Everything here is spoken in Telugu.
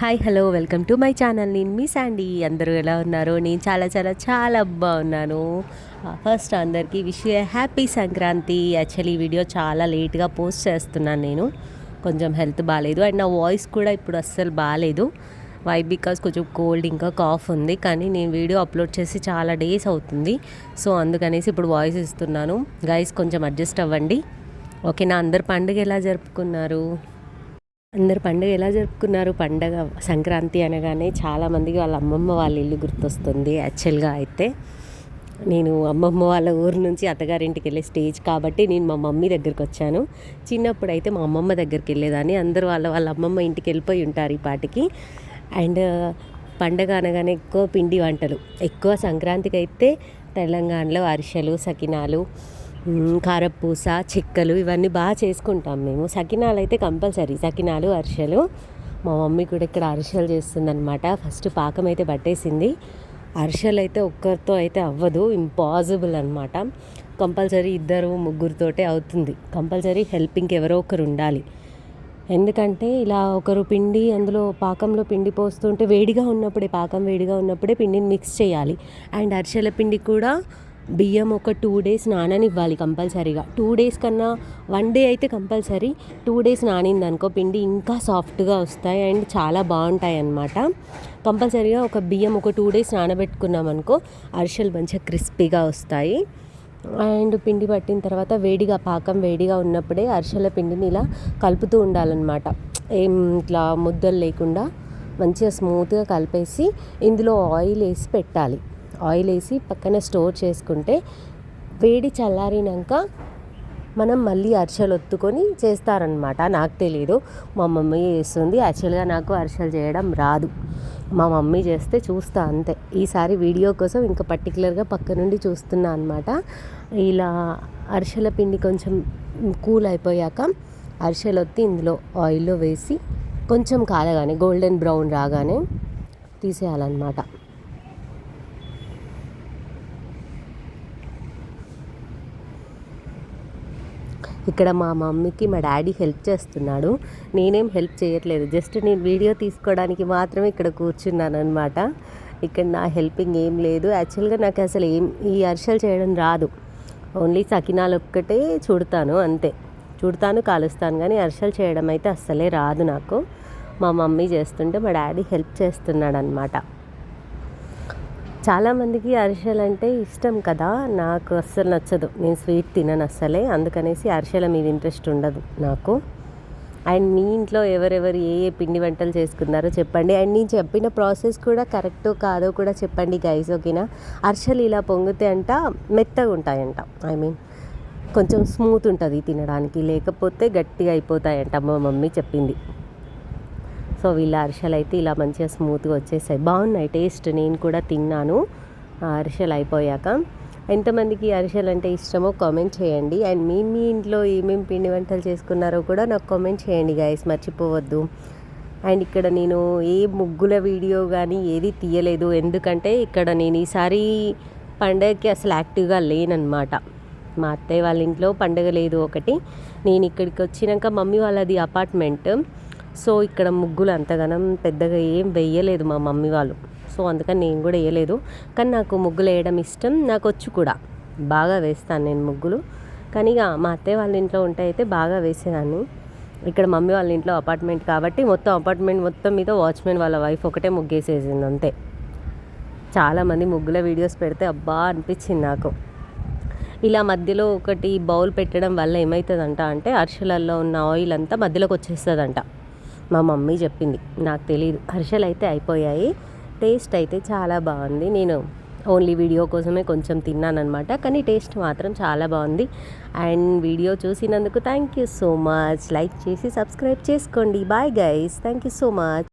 Hi hello welcome to my channel. నేను మీ శాండీ. అందరూ ఎలా ఉన్నారు? నేను చాలా చాలా చాలా బాగున్నాను. ఫస్ట్ అందరికీ wish happy Sankranti. Actually video చాలా లేట్గా పోస్ట్ చేస్తున్నాను నేను. కొంచెం హెల్త్ బాగాలేదు. అండ్ నా వాయిస్ కూడా ఇప్పుడు అస్సలు బాగాలేదు. వై బికాస్ కొంచెం కోల్డ్ ఇంకా కాఫ్ ఉంది. కానీ నేను వీడియో అప్లోడ్ చేసి చాలా డేస్ అవుతుంది. సో అందుకనేసి ఇప్పుడు వాయిస్ ఇస్తున్నాను. గైస్ కొంచెం అడ్జస్ట్ అవ్వండి. ఓకే నా అందరు పండుగ ఎలా జరుపుకున్నారు? అందరు పండుగ ఎలా జరుపుకున్నారు? పండగ సంక్రాంతి అనగానే చాలామందికి వాళ్ళ అమ్మమ్మ వాళ్ళ ఇల్లు గుర్తొస్తుంది యాక్చువల్గా అయితే. నేను అమ్మమ్మ వాళ్ళ ఊరు నుంచి అత్తగారింటికి వెళ్ళే స్టేజ్ కాబట్టి నేను మా మమ్మీ దగ్గరికి వచ్చాను. చిన్నప్పుడు అయితే మా అమ్మమ్మ దగ్గరికి వెళ్ళేదాన్ని. అందరూ వాళ్ళ వాళ్ళ అమ్మమ్మ ఇంటికి వెళ్ళిపోయి ఉంటారు ఈ పాటికి. అండ్ పండగ అనగానే ఎక్కువ పిండి వంటలు. ఎక్కువ సంక్రాంతికి అయితే తెలంగాణలో అరిసెలు సకినాలు కారపూస చెక్కలు ఇవన్నీ బాగా చేసుకుంటాం మేము. సకినాలు అయితే కంపల్సరీ సకినాలు అరిసెలు. మా మమ్మీ కూడా ఇక్కడ అరిసెలు చేస్తుందనమాట ఫస్ట్ పాకం అయితే పట్టేసింది. అరిసెలు అయితే ఒక్కరితో అయితే అవ్వదు ఇంపాసిబుల్ అనమాట కంపల్సరీ ఇద్దరు ముగ్గురితోటే అవుతుంది. కంపల్సరీ హెల్పింగ్కి ఎవరో ఒకరు ఉండాలి. ఎందుకంటే ఇలా ఒకరు పిండి అందులో పాకంలో పిండి పోస్తుంటే వేడిగా ఉన్నప్పుడే పాకం వేడిగా ఉన్నప్పుడే పిండిని మిక్స్ చేయాలి. అండ్ అరిసెల పిండి కూడా బియ్యం ఒక టూ డేస్ నాననివ్వాలి కంపల్సరీగా. టూ డేస్ కన్నా వన్ డే అయితే కంపల్సరీ. టూ డేస్ నానింది అనుకో పిండి ఇంకా సాఫ్ట్గా వస్తాయి అండ్ చాలా బాగుంటాయి అన్నమాట కంపల్సరీగా ఒక బియ్యం ఒక టూ డేస్ నానబెట్టుకున్నాం అనుకో అరిసెలు మంచిగా క్రిస్పీగా వస్తాయి. అండ్ పిండి పట్టిన తర్వాత వేడిగా పాకం వేడిగా ఉన్నప్పుడే అరిసెల పిండిని ఇలా కలుపుతూ ఉండాలన్నమాట. ఏం ఇట్లా ముద్దలు లేకుండా మంచిగా స్మూత్గా కలిపేసి ఇందులో ఆయిల్ వేసి పెట్టాలి. ఆయిల్ వేసి పక్కన స్టోర్ చేసుకుంటే వేడి చల్లారినాక మనం మళ్ళీ అరిసెలు ఒత్తుకొని చేస్తారనమాట నాకు తెలియదు మా మమ్మీ చేస్తుంది. యాక్చువల్గా నాకు అరిసెలు చేయడం రాదు. మా మమ్మీ చేస్తే చూస్తా అంతే. ఈసారి వీడియో కోసం ఇంకా పర్టికులర్గా పక్క నుండి చూస్తున్నా అనమాట ఇలా అరిసెల పిండి కొంచెం కూల్ అయిపోయాక అరిసెలు ఒత్తి ఇందులో ఆయిల్లో వేసి కొంచెం కాలగానే గోల్డెన్ బ్రౌన్ రాగానే తీసేయాలన్నమాట. ఇక్కడ మా మమ్మీకి మా డాడీ హెల్ప్ చేస్తున్నాడు. నేనేం హెల్ప్ చేయట్లేదు. జస్ట్ నేను వీడియో తీసుకోవడానికి మాత్రమే ఇక్కడ కూర్చున్నాను అనమాట ఇక్కడ నా హెల్పింగ్ ఏం లేదు. యాక్చువల్గా నాకు అసలు ఏం ఈ అరిసెలు చేయడం రాదు. ఓన్లీ సకినాలు ఒక్కటే చూడతాను అంతే. చూడతాను కాలుస్తాను కానీ అరిసెలు చేయడం అయితే అస్సలే రాదు నాకు. మా మమ్మీ చేస్తుంటే మా డాడీ హెల్ప్ చేస్తున్నాడు అనమాట చాలామందికి అరిసెలు అంటే ఇష్టం కదా. నాకు అస్సలు నచ్చదు. నేను స్వీట్ తినను అస్సలే. అందుకనేసి అరిసెల మీద ఇంట్రెస్ట్ ఉండదు నాకు. అండ్ మీ ఇంట్లో ఎవరెవరు ఏ ఏ పిండి వంటలు చేసుకున్నారో చెప్పండి. అండ్ నేను చెప్పిన ప్రాసెస్ కూడా కరెక్టో కాదో కూడా చెప్పండి గైస్ ఓకేనా? అరిసెలు ఇలా పొంగితే అంట మెత్తగా ఉంటాయంట. ఐ మీన్ కొంచెం స్మూత్ ఉంటుంది తినడానికి. లేకపోతే గట్టిగా అయిపోతాయంట మా మమ్మీ చెప్పింది. సో వీళ్ళ అరిసెలు అయితే ఇలా మంచిగా స్మూత్గా వచ్చేసాయి. బాగున్నాయి టేస్ట్. నేను కూడా తిన్నాను. ఆ అరిసెలు అయిపోయాక. ఎంతమందికి అరిసెలు అంటే ఇష్టమో కామెంట్ చేయండి. అండ్ మీ మీ ఇంట్లో ఏమేమి పిండి వంటలు చేసుకున్నారో కూడా నాకు కామెంట్ చేయండి గాయస్ మర్చిపోవద్దు. అండ్ ఇక్కడ నేను ఏ ముగ్గుల వీడియో కానీ ఏది తీయలేదు. ఎందుకంటే ఇక్కడ నేను ఈసారి పండగకి అసలు యాక్టివ్గా లేనన్నమాట. మా అత్తయ్య వాళ్ళ ఇంట్లో పండగ లేదు ఒకటి. నేను ఇక్కడికి వచ్చినాక మమ్మీ వాళ్ళది అపార్ట్మెంట్. సో ఇక్కడ ముగ్గులు అంతగానం పెద్దగా ఏం వేయలేదు మా మమ్మీ వాళ్ళు. సో అందుకని నేను కూడా వేయలేదు. కానీ నాకు ముగ్గులు వేయడం ఇష్టం. నాకు వచ్చు కూడా. బాగా వేస్తాను నేను ముగ్గులు. కానీ ఇక మా అత్తయ్య వాళ్ళ ఇంట్లో ఉంటే అయితే బాగా వేసేదాన్ని. ఇక్కడ మమ్మీ వాళ్ళ ఇంట్లో అపార్ట్మెంట్ కాబట్టి మొత్తం అపార్ట్మెంట్ మొత్తం మీద వాచ్మెన్ వాళ్ళ వైఫ్ ఒకటే ముగ్గేసేసింది అంతే. చాలామంది ముగ్గుల వీడియోస్ పెడితే అబ్బా అనిపించింది నాకు. ఇలా మధ్యలో ఒకటి బౌల్ పెట్టడం వల్ల ఏమవుతుందంట అంటే అరిసెలల్లో ఉన్న ఆయిల్ అంతా మధ్యలోకి వచ్చేస్తుందంట. మా మమ్మీ చెప్పింది. నాకు తెలియదు అరిసెలు అయితే అయిపోయాయి. టేస్ట్ అయితే చాలా బాగుంది. నేను ఓన్లీ వీడియో కోసమే కొంచెం తిన్నానమాట కానీ టేస్ట్ మాత్రం చాలా బాగుంది. అండ్ వీడియో చూసినందుకు thank you so much. Like చేసి సబ్స్క్రైబ్ చేసుకోండి. Bye guys. Thank you so much.